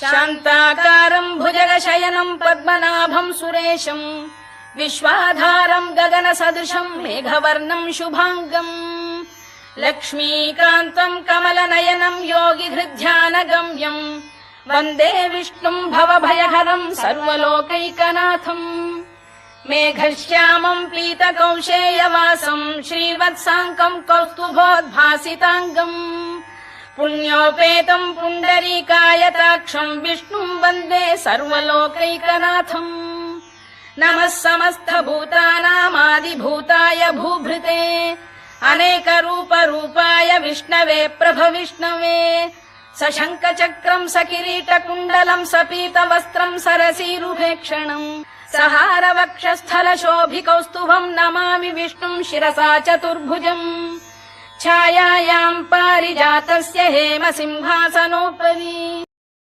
शान्ताकारम् भुजगशयनम् पद्मनाभम् सुरेशम् विश्वाधारम् गगनसदृशम् मेघवर्णम् शुभाङ्गम् लक्ष्मीकान्तम् कमलनयनम् योगिहृध्यानगम्यम् वन्दे विष्णुम् भवभयहरम् सर्वलोकैकनाथम् मेघश्यामम् पीतकौशेयवासम् श्रीवत्साङ्कम् कौस्तुभोद्भासिताङ्गम् पुण्योपेतम् पुण्डरीकायताक्षम् विष्णुम् वन्दे सर्वलोकैकनाथम्। नमः समस्तभूतानामादिभूताय भूभृते। अनेकरूपरूपाय विष्णवे प्रभविष्णवे। सशङ्खचक्रम् सकिरीटकुण्डलम् सपीतवस्त्रम् सरसीरुभेक्षणम् सहारवक्षस्थलशोभिकौस्तुभम् नमामि विष्णुम् शिरसा चतुर्भुजम् छायायाम् पारिजातस्य हेम सिंहासनोपरि